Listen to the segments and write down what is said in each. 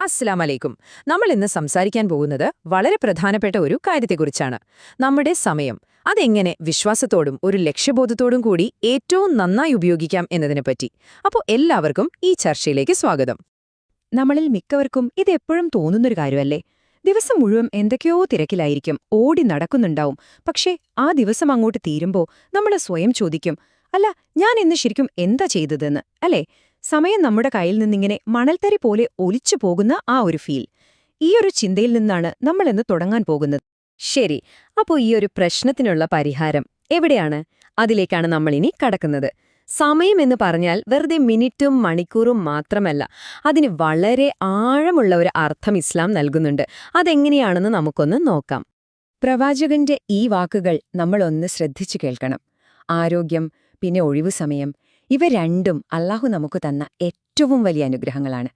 അസ്സലാം അലൈക്കും നമ്മൾ ഇന്ന് സംസാരിക്കാൻ പോകുന്നത് വളരെ പ്രധാനപ്പെട്ട ഒരു കാര്യത്തെക്കുറിച്ചാണ്. നമ്മുടെ സമയം അതെങ്ങനെ വിശ്വാസത്തോടും ഒരു ലക്ഷ്യബോധത്തോടും കൂടി ഏറ്റവും നന്നായി ഉപയോഗിക്കാം എന്നതിനെപ്പറ്റി. അപ്പോൾ എല്ലാവർക്കും ഈ ചർച്ചയിലേക്ക് സ്വാഗതം. നമ്മളിൽ മിക്കവർക്കും ഇത് എപ്പോഴും തോന്നുന്നൊരു കാര്യമല്ലേ? ദിവസം മുഴുവൻ എന്തൊക്കെയോ തിരക്കിലായിരിക്കും ഓടി നടക്കുന്നുണ്ടാവും. പക്ഷേ ആ ദിവസം അങ്ങോട്ട് തീരുമ്പോൾ നമ്മൾ സ്വയം ചോദിക്കും അല്ല ഞാൻ ഇന്ന് ശരിക്കും എന്താ ചെയ്തതെന്ന്? അല്ലേ? സമയം നമ്മുടെ കയ്യിൽ നിന്നിങ്ങനെ മണൽത്തരി പോലെ ഒലിച്ചു പോകുന്ന ആ ഒരു ഫീൽ. ഈ ഒരു ചിന്തയിൽ നിന്നാണ് നമ്മളെന്ന് തുടങ്ങാൻ പോകുന്നത്. ശരി അപ്പോൾ ഈ ഒരു പ്രശ്നത്തിനുള്ള പരിഹാരം എവിടെയാണ്? അതിലേക്കാണ് നമ്മളിനി കടക്കുന്നത്. സമയം എന്ന് പറഞ്ഞാൽ വെറുതെ മിനിറ്റും മണിക്കൂറും മാത്രമല്ല അതിന് വളരെ ആഴമുള്ള ഒരു അർത്ഥം ഇസ്ലാം നൽകുന്നുണ്ട്. അതെങ്ങനെയാണെന്ന് നമുക്കൊന്ന് നോക്കാം. പ്രവാചകന്റെ ഈ വാക്കുകൾ നമ്മളൊന്ന് ശ്രദ്ധിച്ചു കേൾക്കണം. ആരോഗ്യം പിന്നെ ഒഴിവു സമയം ഇവ രണ്ടും അള്ളാഹു നമുക്ക് തന്ന ഏറ്റവും വലിയ അനുഗ്രഹങ്ങളാണ്.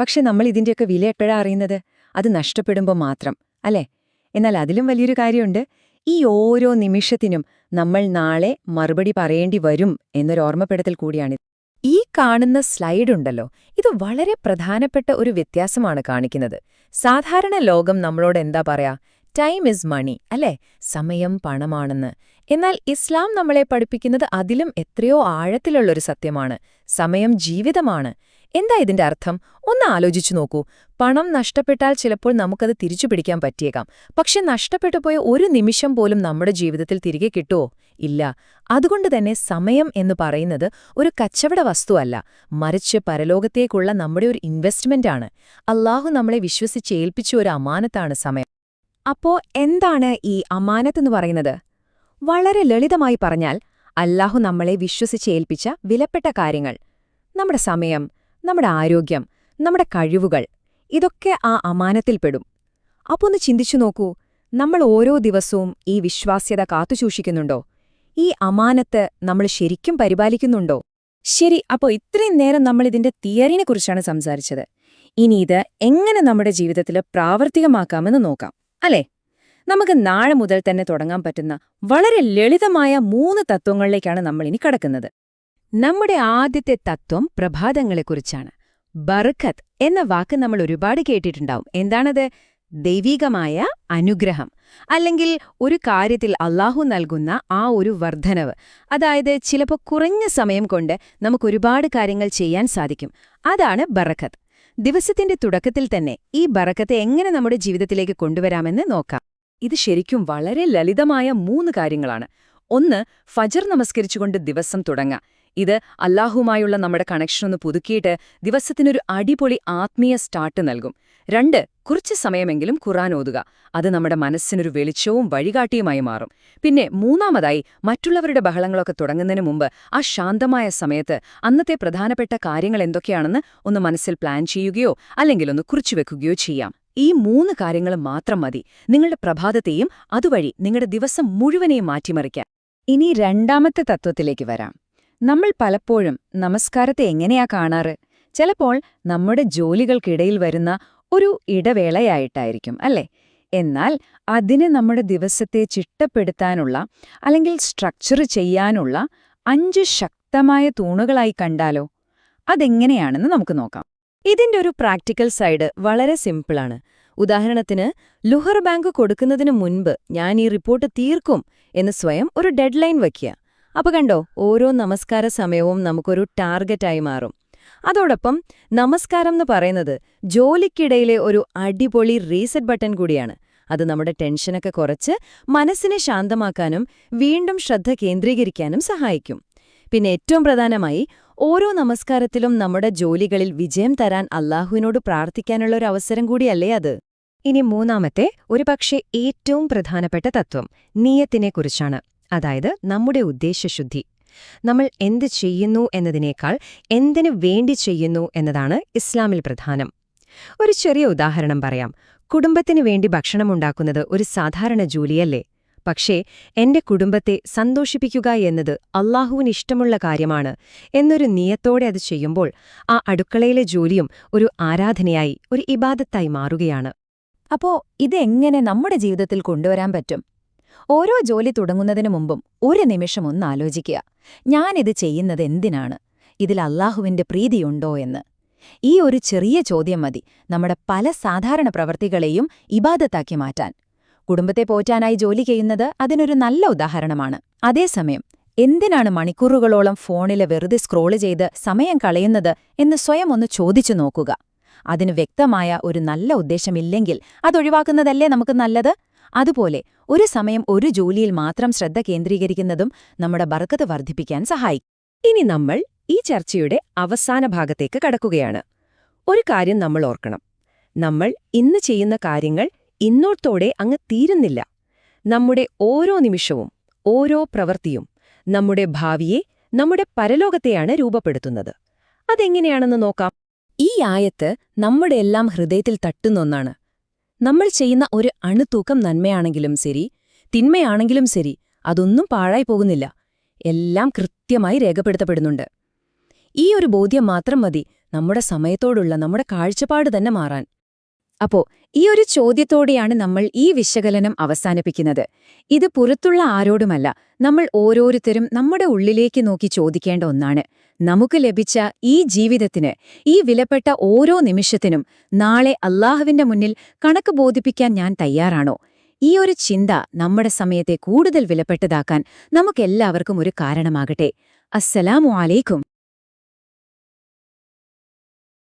പക്ഷെ നമ്മൾ ഇതിന്റെയൊക്കെ വില എപ്പോഴാണ് അറിയുന്നത്? അത് നഷ്ടപ്പെടുമ്പോൾ മാത്രം അല്ലേ? എന്നാൽ അതിലും വലിയൊരു കാര്യമുണ്ട്. ഈ ഓരോ നിമിഷത്തിനും നമ്മൾ നാളെ മറുപടി പറയേണ്ടി വരും എന്നൊരു ഓർമ്മപ്പെടുത്തൽ കൂടിയാണിത്. ഈ കാണുന്ന സ്ലൈഡ് ഉണ്ടല്ലോ ഇത് വളരെ പ്രധാനപ്പെട്ട ഒരു വ്യത്യാസമാണ് കാണിക്കുന്നത്. സാധാരണ ലോകം നമ്മളോട് എന്താ പറയാ? ടൈം ഇസ് മണി അല്ലേ? സമയം പണമാണെന്ന്. എന്നാൽ ഇസ്ലാം നമ്മളെ പഠിപ്പിക്കുന്നത് അതിലും എത്രയോ ആഴത്തിലുള്ളൊരു സത്യമാണ്. സമയം ജീവിതമാണ്. എന്താ ഇതിന്റെ അർത്ഥം? ഒന്ന് ആലോചിച്ചു നോക്കൂ. പണം നഷ്ടപ്പെട്ടാൽ ചിലപ്പോൾ നമുക്കത് തിരിച്ചു പിടിക്കാൻ പറ്റിയേക്കാം. പക്ഷെ നഷ്ടപ്പെട്ടു പോയ ഒരു നിമിഷം പോലും നമ്മുടെ ജീവിതത്തിൽ തിരികെ കിട്ടുമോ ഇല്ല. അതുകൊണ്ട് തന്നെ സമയം എന്ന് പറയുന്നത് ഒരു കച്ചവട വസ്തുവല്ല. മറിച്ച് പരലോകത്തേക്കുള്ള നമ്മുടെ ഒരു ഇൻവെസ്റ്റ്മെന്റാണ് അള്ളാഹു നമ്മളെ വിശ്വസിച്ച് ഏൽപ്പിച്ച ഒരു അമാനത്താണ് സമയം. അപ്പോ എന്താണ് ഈ അമാനത്ത് എന്ന് പറയുന്നത്? വളരെ ലളിതമായി പറഞ്ഞാൽ അല്ലാഹു നമ്മളെ വിശ്വസിച്ച് ഏൽപ്പിച്ച വിലപ്പെട്ട കാര്യങ്ങൾ. നമ്മുടെ സമയം നമ്മുടെ ആരോഗ്യം നമ്മുടെ കഴിവുകൾ ഇതൊക്കെ ആ അമാനത്തിൽപ്പെടും അപ്പോൾ ഒന്ന് ചിന്തിച്ചു നോക്കൂ നമ്മൾ ഓരോ ദിവസവും ഈ വിശ്വാസ്യത കാത്തുസൂക്ഷിക്കുന്നുണ്ടോ ഈ അമാനത്ത് നമ്മൾ ശരിക്കും പരിപാലിക്കുന്നുണ്ടോ? ശരി അപ്പോൾ ഇത്രയും നേരം നമ്മൾ ഇതിന്റെ തിയറിനെക്കുറിച്ചാണ് സംസാരിച്ചത്. ഇനി ഇത് എങ്ങനെ നമ്മുടെ ജീവിതത്തിൽ പ്രാവർത്തികമാക്കാമെന്ന് നോക്കാം അല്ലേ? നമുക്ക് നാളെ മുതൽ തന്നെ തുടങ്ങാൻ പറ്റുന്ന വളരെ ലളിതമായ മൂന്ന് തത്വങ്ങളിലേക്കാണ് നമ്മൾ ഇനി കടക്കുന്നത്. നമ്മുടെ ആദ്യത്തെ തത്വം പ്രഭാതങ്ങളെക്കുറിച്ചാണ്. ബർഖത്ത് എന്ന വാക്ക് നമ്മൾ ഒരുപാട് കേട്ടിട്ടുണ്ടാവും. എന്താണത്? ദൈവികമായ അനുഗ്രഹം. അല്ലെങ്കിൽ ഒരു കാര്യത്തിൽ അള്ളാഹു നൽകുന്ന ആ ഒരു വർധനവ് അതായത് ചിലപ്പോൾ കുറഞ്ഞ സമയം കൊണ്ട് നമുക്കൊരുപാട് കാര്യങ്ങൾ ചെയ്യാൻ സാധിക്കും. അതാണ് ബറക്കത്ത് ദിവസത്തിന്റെ തുടക്കത്തിൽ തന്നെ ഈ ബറക്കത്തെ എങ്ങനെ നമ്മുടെ ജീവിതത്തിലേക്ക് കൊണ്ടുവരാമെന്ന് നോക്കാം. ഇത് ശരിക്കും വളരെ ലളിതമായ മൂന്ന് കാര്യങ്ങളാണ്. ഒന്ന് ഫജർ നമസ്കരിച്ചുകൊണ്ട് ദിവസം തുടങ്ങാം. ഇത് അല്ലാഹുമായുള്ള നമ്മുടെ കണക്ഷൻ ഒന്ന് പുതുക്കിയിട്ട് ദിവസത്തിനൊരു അടിപൊളി ആത്മീയ സ്റ്റാർട്ട് നൽകും. രണ്ട് കുറച്ച് സമയമെങ്കിലും ഖുറാൻ ഓതുക. അത് നമ്മുടെ മനസ്സിനൊരു വെളിച്ചവും വഴികാട്ടിയുമായി മാറും. പിന്നെ മൂന്നാമതായി മറ്റുള്ളവരുടെ ബഹളങ്ങളൊക്കെ തുടങ്ങുന്നതിന് മുമ്പ് ആ ശാന്തമായ സമയത്ത് അന്നത്തെ പ്രധാനപ്പെട്ട കാര്യങ്ങൾ എന്തൊക്കെയാണെന്ന് ഒന്ന് മനസ്സിൽ പ്ലാൻ ചെയ്യുകയോ അല്ലെങ്കിൽ ഒന്ന് കുറിച്ചു വെക്കുകയോ ചെയ്യാം. ഈ മൂന്ന് കാര്യങ്ങൾ മാത്രം മതി. നിങ്ങളുടെ പ്രഭാതത്തെയും അതുവഴി നിങ്ങളുടെ ദിവസം മുഴുവനെയും മാറ്റിമറിക്കാം. ഇനി രണ്ടാമത്തെ തത്വത്തിലേക്ക് വരാം. നമ്മൾ പലപ്പോഴും നമസ്കാരത്തെ എങ്ങനെയാ കാണാറ്? ചിലപ്പോൾ നമ്മുടെ ജോലികൾക്കിടയിൽ വരുന്ന ഒരു ഇടവേളയായിട്ടായിരിക്കും അല്ലേ? എന്നാൽ അതിന് നമ്മുടെ ദിവസത്തെ ചിട്ടപ്പെടുത്താനുള്ള അല്ലെങ്കിൽ സ്ട്രക്ചർ ചെയ്യാനുള്ള അഞ്ച് ശക്തമായ തൂണുകളായി കണ്ടാലോ? അതെങ്ങനെയാണെന്ന് നമുക്ക് നോക്കാം. ഇതിന്റെ ഒരു പ്രാക്ടിക്കൽ സൈഡ് വളരെ സിമ്പിളാണ്. ഉദാഹരണത്തിന് ലുഹർ ബാങ്ക് കൊടുക്കുന്നതിന് മുൻപ് ഞാൻ ഈ റിപ്പോർട്ട് തീർക്കും എന്ന് സ്വയം ഒരു ഡെഡ് ലൈൻ വയ്ക്കുക. അപ്പൊ കണ്ടോ ഓരോ നമസ്കാര സമയവും നമുക്കൊരു ടാർഗറ്റായി മാറും. അതോടൊപ്പം നമസ്കാരം എന്ന് പറയുന്നത് ജോലിക്കിടയിലെ ഒരു അടിപൊളി റീസെറ്റ് ബട്ടൺ കൂടിയാണ്. അത് നമ്മുടെ ടെൻഷനൊക്കെ കുറച്ച് മനസ്സിനെ ശാന്തമാക്കാനും വീണ്ടും ശ്രദ്ധ കേന്ദ്രീകരിക്കാനും സഹായിക്കും. പിന്നെ ഏറ്റവും പ്രധാനമായി ഓരോ നമസ്കാരത്തിലും നമ്മുടെ ജോലികളിൽ വിജയം തരാൻ അള്ളാഹുവിനോട് പ്രാർത്ഥിക്കാനുള്ള ഒരു അവസരം കൂടിയല്ലേ അത്? ഇനി മൂന്നാമത്തെ ഒരുപക്ഷെ ഏറ്റവും പ്രധാനപ്പെട്ട തത്വം നീയത്തിനെക്കുറിച്ചാണ്. അതായത് നമ്മുടെ ഉദ്ദേശ്യശുദ്ധി നമ്മൾ എന്ത് ചെയ്യുന്നു എന്നതിനേക്കാൾ എന്തിനു വേണ്ടി ചെയ്യുന്നു എന്നതാണ് ഇസ്ലാമിൽ പ്രധാനം. ഒരു ചെറിയ ഉദാഹരണം പറയാം. കുടുംബത്തിനു വേണ്ടി ഭക്ഷണമുണ്ടാക്കുന്നത് ഒരു സാധാരണ ജോലിയല്ലേ? പക്ഷേ എന്റെ കുടുംബത്തെ സന്തോഷിപ്പിക്കുക എന്നത് അള്ളാഹുവിന് ഇഷ്ടമുള്ള കാര്യമാണ് എന്നൊരു നിയത്തോടെ അത് ചെയ്യുമ്പോൾ ആ അടുക്കളയിലെ ജോലിയും ഒരു ആരാധനയായി ഒരു ഇബാദത്തായി മാറുകയാണ്. അപ്പോ ഇതെങ്ങനെ നമ്മുടെ ജീവിതത്തിൽ കൊണ്ടുവരാൻ പറ്റും? ഓരോ ജോലി തുടങ്ങുന്നതിനു മുമ്പും ഒരു നിമിഷം ഒന്ന് ആലോചിക്കുക. ഞാനിത് ചെയ്യുന്നത് എന്തിനാണ്? ഇതിൽ അള്ളാഹുവിന്റെ പ്രീതിയുണ്ടോ എന്ന്. ഈ ഒരു ചെറിയ ചോദ്യം മതി നമ്മുടെ പല സാധാരണ പ്രവർത്തികളെയും ഇബാദത്താക്കി മാറ്റാൻ. കുടുംബത്തെ പോറ്റാനായി ജോലി ചെയ്യുന്നത് അതിനൊരു നല്ല ഉദാഹരണമാണ്. അതേസമയം എന്തിനാണ് മണിക്കൂറുകളോളം ഫോണിൽ വെറുതെ സ്ക്രോൾ ചെയ്ത് സമയം കളയുന്നത് എന്ന് സ്വയം ഒന്ന് ചോദിച്ചു നോക്കുക. അതിന് വ്യക്തമായ ഒരു നല്ല ഉദ്ദേശമില്ലെങ്കിൽ അതൊഴിവാക്കുന്നതല്ലേ നമുക്ക് നല്ലത്? അതുപോലെ ഒരു സമയം ഒരു ജോലിയിൽ മാത്രം ശ്രദ്ധ കേന്ദ്രീകരിക്കുന്നതും നമ്മുടെ ബർക്കത്ത് വർദ്ധിപ്പിക്കാൻ സഹായിക്കും. ഇനി നമ്മൾ ഈ ചർച്ചയുടെ അവസാന ഭാഗത്തേക്ക് കടക്കുകയാണ്. ഒരു കാര്യം നമ്മൾ ഓർക്കണം. നമ്മൾ ഇന്ന് ചെയ്യുന്ന കാര്യങ്ങൾ ഇന്നോട്ടോടെ അങ്ങ് തീരുന്നില്ല. നമ്മുടെ ഓരോ നിമിഷവും ഓരോ പ്രവൃത്തിയും നമ്മുടെ ഭാവിയെ നമ്മുടെ പരലോകത്തെയാണ് രൂപപ്പെടുത്തുന്നത്. അതെങ്ങനെയാണെന്ന് നോക്കാം. ഈ ആയത്ത് നമ്മുടെ എല്ലാം ഹൃദയത്തിൽ തട്ടുന്നൊന്നാണ് നമ്മൾ ചെയ്യുന്ന ഒരു അണുതൂക്കം നന്മയാണെങ്കിലും ശരി തിന്മയാണെങ്കിലും ശരി അതൊന്നും പാഴായി പോകുന്നില്ല. എല്ലാം കൃത്യമായി രേഖപ്പെടുത്തപ്പെടുന്നുണ്ട്. ഈ ഒരു ബോധ്യം മാത്രം മതി നമ്മുടെ സമയത്തോടുള്ള നമ്മുടെ കാഴ്ചപ്പാട് തന്നെ മാറാൻ. അപ്പോ ഈ ഒരു ചോദ്യത്തോടെയാണ് നമ്മൾ ഈ വിശകലനം അവസാനിപ്പിക്കുന്നത്. ഇത് പുറത്തുള്ള ആരോടുമല്ല നമ്മൾ ഓരോരുത്തരും നമ്മുടെ ഉള്ളിലേക്ക് നോക്കി ചോദിക്കേണ്ട ഒന്നാണ്. നമുക്ക് ലഭിച്ച ഈ ജീവിതത്തിന് ഈ വിലപ്പെട്ട ഓരോ നിമിഷത്തിനും നാളെ അള്ളാഹുവിന്റെ മുന്നിൽ കണക്ക് ബോധിപ്പിക്കാൻ ഞാൻ തയ്യാറാണോ? ഈ ഒരു ചിന്ത നമ്മുടെ സമയത്തെ കൂടുതൽ വിലപ്പെട്ടതാക്കാൻ നമുക്കെല്ലാവർക്കും ഒരു കാരണമാകട്ടെ. അസ്സലാമു അലൈക്കും.